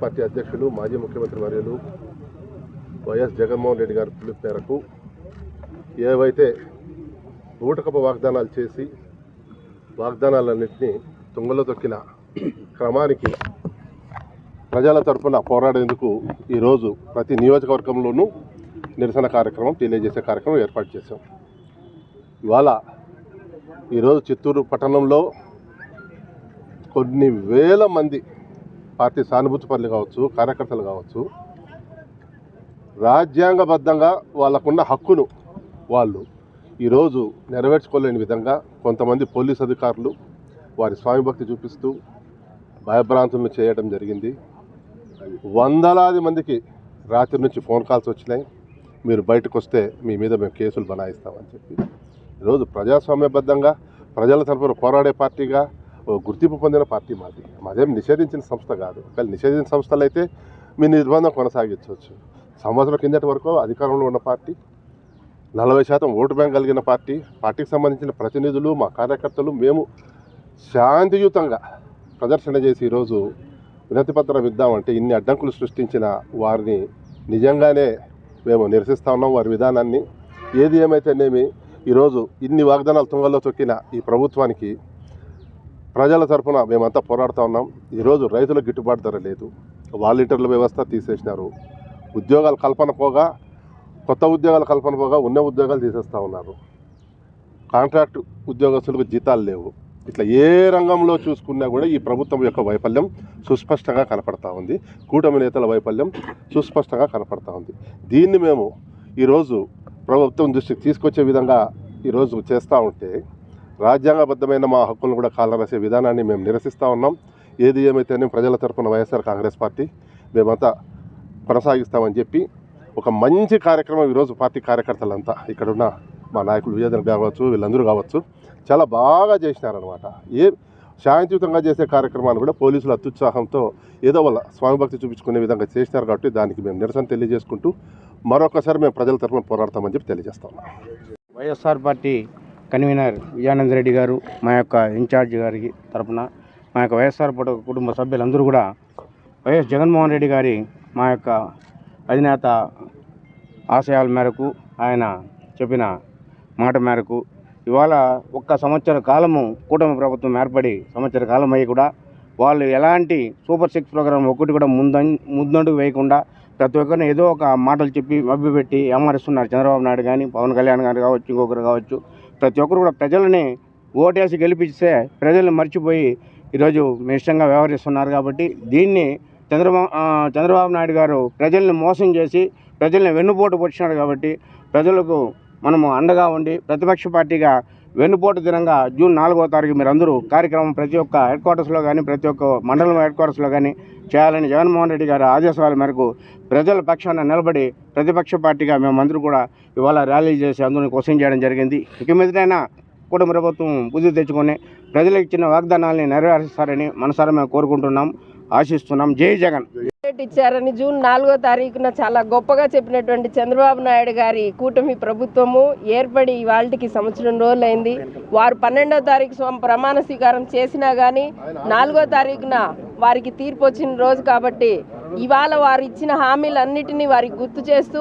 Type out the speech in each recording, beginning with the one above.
Party అధ్యక్షులు మాజీ ముఖ్యమంత్రి వర్యులు వైఎస్ జగన్మోహన్ రెడ్డి గారి పిలుపు మేరకు ఏవైతే ఊటకపు వాగ్దానాలు చేసి వాగ్దానాలన్నింటినీ తుంగలో తొక్కిన క్రమానికి ప్రజల తరఫున పోరాడేందుకు ఈరోజు ప్రతి నియోజకవర్గంలోనూ నిరసన కార్యక్రమం తెలియజేసే కార్యక్రమం ఏర్పాటు చేశాం. ఇవాళ ఈరోజు చిత్తూరు పట్టణంలో కొన్ని వేల మంది పార్టీ సానుభూతి పనులు కావచ్చు కార్యకర్తలు కావచ్చు రాజ్యాంగబద్ధంగా వాళ్ళకున్న హక్కును వాళ్ళు ఈరోజు నెరవేర్చుకోలేని విధంగా కొంతమంది పోలీస్ అధికారులు వారి స్వామి భక్తి చూపిస్తూ భయభ్రాంతులను చేయడం జరిగింది. వందలాది మందికి రాత్రి నుంచి ఫోన్ కాల్స్ వచ్చినాయి. మీరు బయటకు వస్తే మీ మీద మేము కేసులు బనాయిస్తామని చెప్పి ఈరోజు ప్రజాస్వామ్యబద్ధంగా ప్రజల తరఫున పోరాడే పార్టీగా గుర్తింపు పొందిన పార్టీ మాది. మాదేం నిషేధించిన సంస్థ కాదు. ఒకవేళ నిషేధించిన సంస్థలు అయితే మీ నిర్బంధం కొనసాగించవచ్చు. సంవత్సరం కిందటి వరకు అధికారంలో ఉన్న పార్టీ నలభై శాతం ఓటు బ్యాంక్ కలిగిన పార్టీ పార్టీకి సంబంధించిన ప్రతినిధులు మా కార్యకర్తలు మేము శాంతియుతంగా ప్రదర్శన చేసి ఈరోజు వినతి పత్రం ఇద్దామంటే ఇన్ని అడ్డంకులు సృష్టించిన వారిని నిజంగానే మేము నిరసిస్తా ఉన్నాం. వారి విధానాన్ని ఏది ఏమైతేనేమి ఈరోజు ఇన్ని వాగ్దానాలు తుంగల్లో తొక్కిన ఈ ప్రభుత్వానికి ప్రజల తరఫున మేమంతా పోరాడుతూ ఉన్నాం. ఈరోజు రైతులకు గిట్టుబాటు ధర లేదు. వాలంటీర్ల వ్యవస్థ తీసేసినారు. ఉద్యోగాల కల్పన పోగా కొత్త ఉద్యోగాల కల్పన పోగా ఉన్న ఉద్యోగాలు తీసేస్తూ ఉన్నారు. కాంట్రాక్ట్ ఉద్యోగస్తులకు జీతాలు లేవు. ఇట్లా ఏ రంగంలో చూసుకున్నా కూడా ఈ ప్రభుత్వం యొక్క వైఫల్యం సుస్పష్టంగా కనపడతా ఉంది. కూటమి నేతల వైఫల్యం సుస్పష్టంగా కనపడతా ఉంది. దీన్ని మేము ఈరోజు ప్రభుత్వం దృష్టికి తీసుకొచ్చే విధంగా ఈరోజు చేస్తూ ఉంటే రాజ్యాంగబద్ధమైన మా హక్కులను కూడా కాలరాసే విధానాన్ని మేము నిరసిస్తూ ఉన్నాం. ఏది ఏమైతేనే ప్రజల తరఫున వైఎస్ఆర్ కాంగ్రెస్ పార్టీ మేమంతా కొనసాగిస్తామని చెప్పి ఒక మంచి కార్యక్రమం ఈరోజు పార్టీ కార్యకర్తలంతా ఇక్కడున్న మా నాయకులు విజయధర్ కావచ్చు వీళ్ళందరూ కావచ్చు చాలా బాగా చేసినారనమాట ఏ శాంతియుతంగా చేసే కార్యక్రమాన్ని కూడా పోలీసులు అత్యుత్సాహంతో ఏదో వాళ్ళ స్వామి భక్తి చూపించుకునే విధంగా చేసినారు కాబట్టి దానికి మేము నిరసన తెలియజేసుకుంటూ మరొకసారి మేము ప్రజల తరపున పోరాడతామని చెప్పి తెలియజేస్తాం YSR party convener Vijayananda Reddy garu మా యొక్క ఇన్ఛార్జ్ గారికి తరపున మా యొక్క వైఎస్ఆర్ పార్టీ కుటుంబ సభ్యులందరూ కూడా వైఎస్ జగన్మోహన్ రెడ్డి గారి మా యొక్క అధినేత ఆశయాల మేరకు ఆయన చెప్పిన మాట మేరకు ఇవాళ ఒక్క సంవత్సర కాలము కూటమి ప్రభుత్వం ఏర్పడి సంవత్సర కాలం అయ్యి కూడా వాళ్ళు ఎలాంటి సూపర్ సిక్స్ ప్రోగ్రాం ఒకటి కూడా ముందం ముందండుకు వేయకుండా ప్రతి ఒక్కరిని ఏదో ఒక మాటలు చెప్పి మభ్యపెట్టి ఏమరుస్తున్నారు చంద్రబాబు నాయుడు కానీ పవన్ కళ్యాణ్ గారు కావచ్చు ఇంకొకరు కావచ్చు ప్రతి ఒక్కరు కూడా ప్రజలని ఓటేసి గెలిపిస్తే ప్రజల్ని మర్చిపోయి ఈరోజు మీ ఇష్టంగా వ్యవహరిస్తున్నారు కాబట్టి దీన్ని చంద్రబాబు చంద్రబాబు నాయుడు గారు ప్రజల్ని మోసం చేసి ప్రజల్ని వెన్నుపోటు పొడిచినాడు కాబట్టి ప్రజలకు మనము అండగా ఉండి ప్రతిపక్ష పార్టీగా వెన్నుపోటు దినంగా జూన్ నాలుగో తారీఖు మీరందరూ కార్యక్రమం ప్రతి ఒక్క హెడ్ క్వార్టర్స్లో కానీ ప్రతి ఒక్క మండలం హెడ్ క్వార్టర్స్లో కానీ చేయాలని జగన్మోహన్ రెడ్డి గారి ఆదేశాల మేరకు ప్రజల పక్షాన నిలబడి ప్రతిపక్ష పార్టీగా మేమందరూ కూడా ఇవాళ ర్యాలీ చేసి అందరిని క్వశ్చన్ చేయడం జరిగింది. ఇక మీదటైనా కుటుంబ ప్రభుత్వం బుద్ధి తెచ్చుకొని ప్రజలకు ఇచ్చిన వాగ్దానాల్ని నెరవేరుస్తారని మనసారా మేము కోరుకుంటున్నాం. ఆశిస్తున్నాం. జై జగన్. ఇచ్చారని జూన్ నాలుగో తారీఖున చాలా గొప్పగా చెప్పినటువంటి చంద్రబాబు నాయుడు గారి కూటమి ప్రభుత్వము ఏర్పడి వాళ్ళకి సంవత్సరం రోజులైంది. వారు పన్నెండో తారీఖు ప్రమాణ స్వీకారం చేసినా కానీ నాలుగో తారీఖున వారికి తీర్పు వచ్చిన రోజు కాబట్టి ఇవాళ వారు ఇచ్చిన హామీలన్నిటినీ వారికి గుర్తు చేస్తూ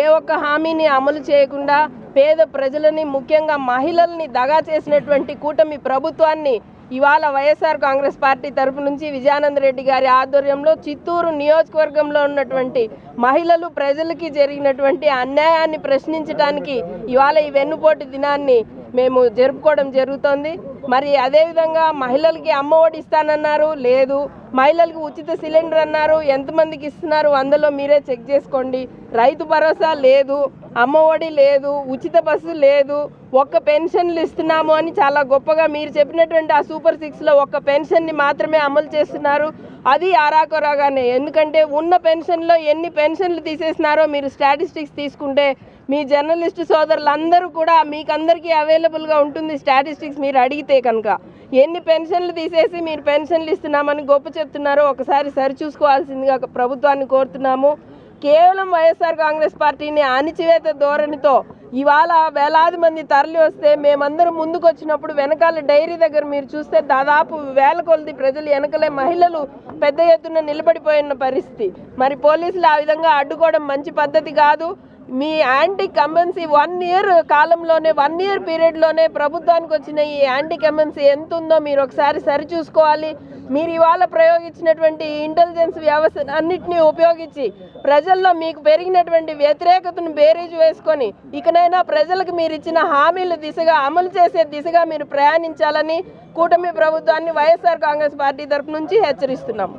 ఏ ఒక్క హామీని అమలు చేయకుండా పేద ప్రజలని ముఖ్యంగా మహిళల్ని దగా చేసినటువంటి కూటమి ప్రభుత్వాన్ని ఇవాళ వైఎస్ఆర్ కాంగ్రెస్ పార్టీ తరపు నుంచి విజయానంద రెడ్డి గారి ఆధ్వర్యంలో చిత్తూరు నియోజకవర్గంలో ఉన్నటువంటి మహిళలు ప్రజలకి జరిగినటువంటి అన్యాయాన్ని ప్రశ్నించడానికి ఇవాళ ఈ వెన్నుపోటు దినాన్ని మేము జరుపుకోవడం జరుగుతోంది. మరి అదేవిధంగా మహిళలకి అమ్మ ఒడి ఇస్తానన్నారు లేదు. మహిళలకు ఉచిత సిలిండర్ అన్నారు ఎంతమందికి ఇస్తున్నారు అందులో మీరే చెక్ చేసుకోండి. రైతు భరోసా లేదు. అమ్మ ఒడి లేదు ఉచిత బస్సు లేదు ఒక్క పెన్షన్లు ఇస్తున్నాము అని చాలా గొప్పగా మీరు చెప్పినటువంటి ఆ సూపర్ సిక్స్లో ఒక్క పెన్షన్ని మాత్రమే అమలు చేస్తున్నారు. అది ఆరాకొరాగానే. ఎందుకంటే ఉన్న పెన్షన్లో ఎన్ని పెన్షన్లు తీసేసినారో మీరు స్టాటిస్టిక్స్ తీసుకుంటే మీ జర్నలిస్ట్ సోదరులందరూ కూడా మీకందరికీ అవైలబుల్గా ఉంటుంది స్టాటిస్టిక్స్ మీరు అడిగితే కనుక. ఎన్ని పెన్షన్లు తీసేసి మీరు పెన్షన్లు ఇస్తున్నామని గొప్ప చెప్తున్నారో ఒకసారి సరిచూసుకోవాల్సిందిగా ప్రభుత్వాన్ని కోరుతున్నాము. కేవలం వైఎస్ఆర్ కాంగ్రెస్ పార్టీని అణిచివేత ధోరణితో ఇవాళ వేలాది మంది తరలి వస్తే మేమందరం ముందుకు వచ్చినప్పుడు వెనకాల డైరీ దగ్గర మీరు చూస్తే దాదాపు వేల కొలది ప్రజలు వెనకలే మహిళలు పెద్ద ఎత్తున నిలబడిపోయిన పరిస్థితి. మరి పోలీసులు ఆ విధంగా అడ్డుకోవడం మంచి పద్ధతి కాదు. మీ యాంటీ కమెన్సీ వన్ ఇయర్ కాలంలోనే వన్ ఇయర్ పీరియడ్లోనే ప్రభుత్వానికి వచ్చిన ఈ యాంటీ కమెన్సీ ఎంత ఉందో మీరు ఒకసారి సరిచూసుకోవాలి. మీరు ఇవాళ ప్రయోగించినటువంటి ఇంటెలిజెన్స్ వ్యవస్థ అన్నింటినీ ఉపయోగించి ప్రజల్లో మీకు పెరిగినటువంటి వ్యతిరేకతను బేరీజు వేసుకొని ఇకనైనా ప్రజలకు మీరు ఇచ్చిన హామీల దిశగా అమలు చేసే దిశగా మీరు ప్రయాణించాలని కూటమి ప్రభుత్వాన్ని వైఎస్ఆర్ కాంగ్రెస్ పార్టీ తరపు నుంచి హెచ్చరిస్తున్నాం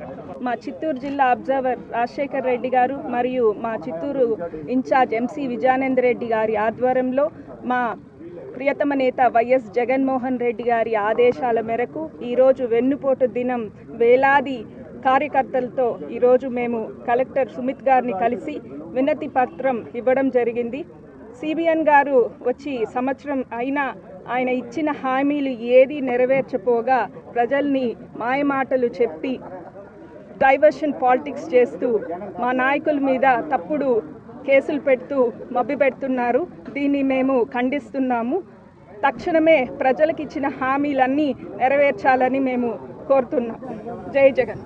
మా చిత్తూరు జిల్లా అబ్జర్వర్ రాజశేఖర్ రెడ్డి గారు మరియు మా Chittoor in charge MC Vijayananda Reddy గారి ఆధ్వర్యంలో మా ప్రియతమ నేత వైఎస్ జగన్మోహన్ రెడ్డి గారి ఆదేశాల మేరకు ఈరోజు వెన్నుపోటు దినం వేలాది కార్యకర్తలతో ఈరోజు మేము కలెక్టర్ సుమిత్ గారిని కలిసి వినతి పత్రం ఇవ్వడం జరిగింది. సిబిఎన్ గారు వచ్చి సంవత్సరం అయినా ఆయన ఇచ్చిన హామీలు ఏది నెరవేర్చపోగా ప్రజల్ని మాయమాటలు చెప్పి డైవర్షన్ పాలిటిక్స్ చేస్తూ మా నాయకుల మీద తప్పుడు కేసులు పెడుతూ మబ్బి పెడుతున్నారు. దీన్ని మేము ఖండిస్తున్నాము. తక్షణమే ప్రజలకు ఇచ్చిన హామీలన్నీ నెరవేర్చాలని మేము కోరుతున్నాం. జై జగన్.